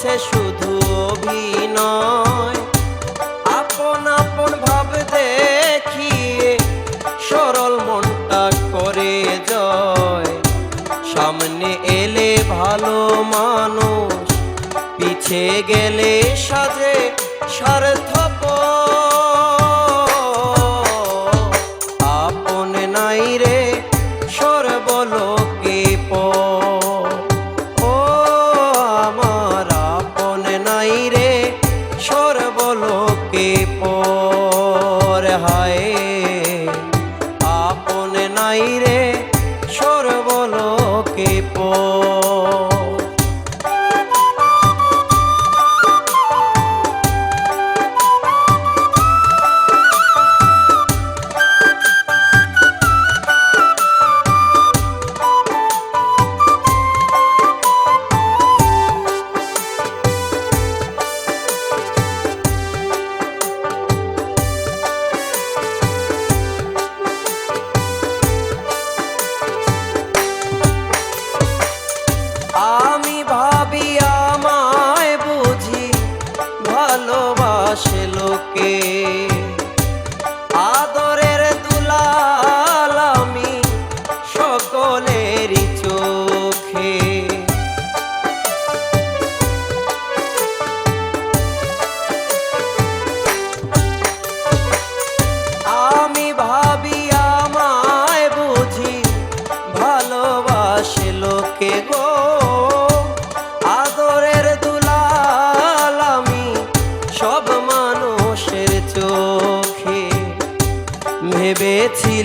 আছে শুধু অভিনয়। আপন আপন ভাব দেখিয়ে সরল মনটা করে জয়। সামনে এলে ভালো মানুষ, পিছে গেলে সাজে স্বার্থপর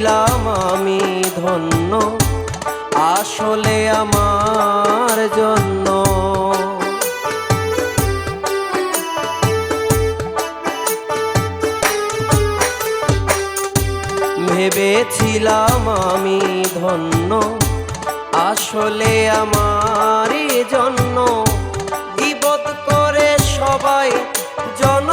ভেবেছিলাম আমি ধন্য, আসলে আমার জন্য। ভেবেছিলাম আমি ধন্য, আসলে আমারই জন্য। বিপদ করে সবাই জনম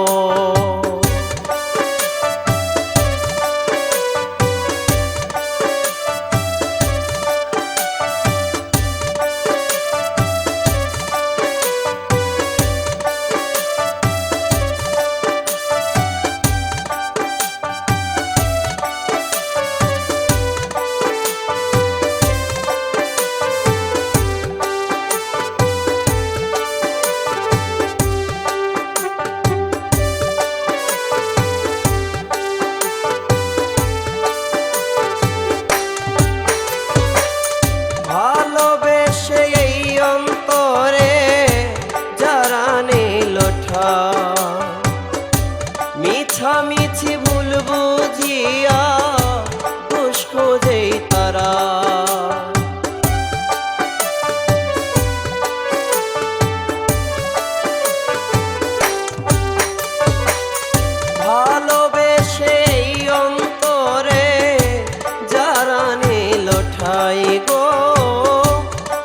ঠাই গো।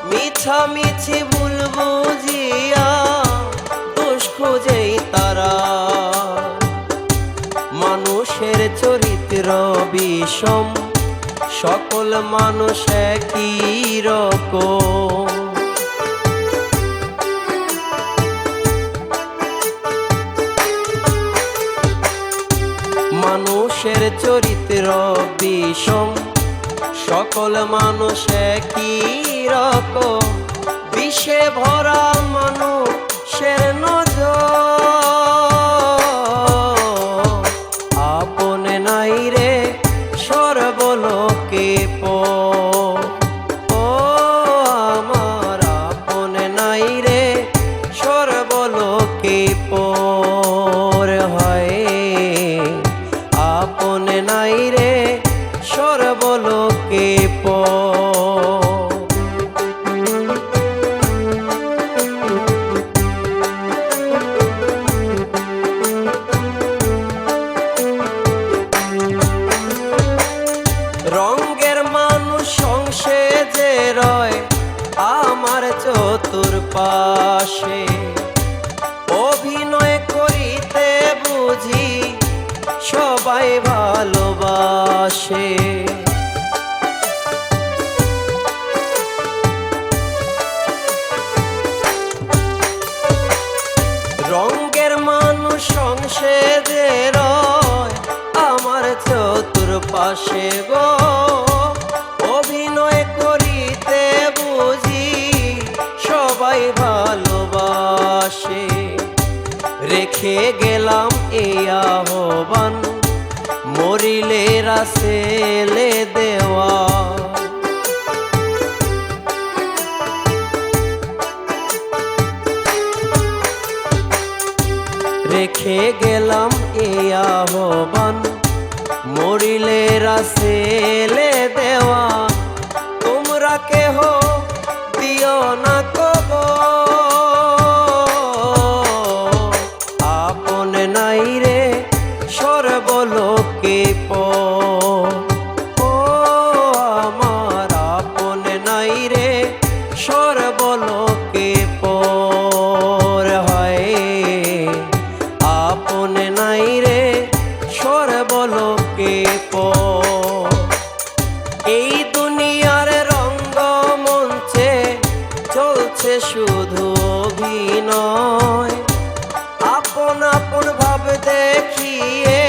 মিছা মিছি ভুল বুঝিয়া দোষ খোঁজেই তারা। মানুষের চরিত্র বিষম, সকল মানুষ একই রকম। মানুষের চরিত্র বিষম সকল মানুষ কি রকম। বিষে ভরা মানুষের নজর। তোর পাশে। অভিনয় করিতে বুঝি সবাই ভালোবাসে। রঙ্গের মানুষ সংসেদের আমার চতুর পাশে গো। রেখে গেলাম এই আহ্বান, মরিলে রাসেলে দেওয়া। রেখে গেলাম এই আহ্বান, মরিলে রাসেলে দেওয়া। তোমরা কেহ দিও না আপন নাই রে সর্বলোকে পর এই দুনিয়ার রঙ্গমঞ্চে চলছে শুধু অভিনয়। আপন আপন ভাব দেখিয়ে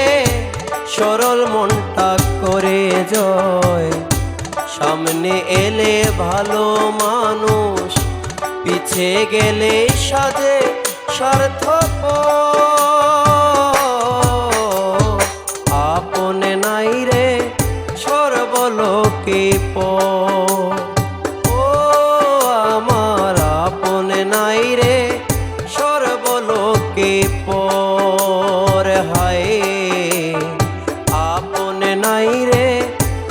সরল মনটা করে জয়। সামনে এলে ভালো মানুষ, পিছে গেলে সাজে সার্থক। নাই রে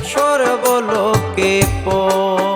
সর্বলোকে পর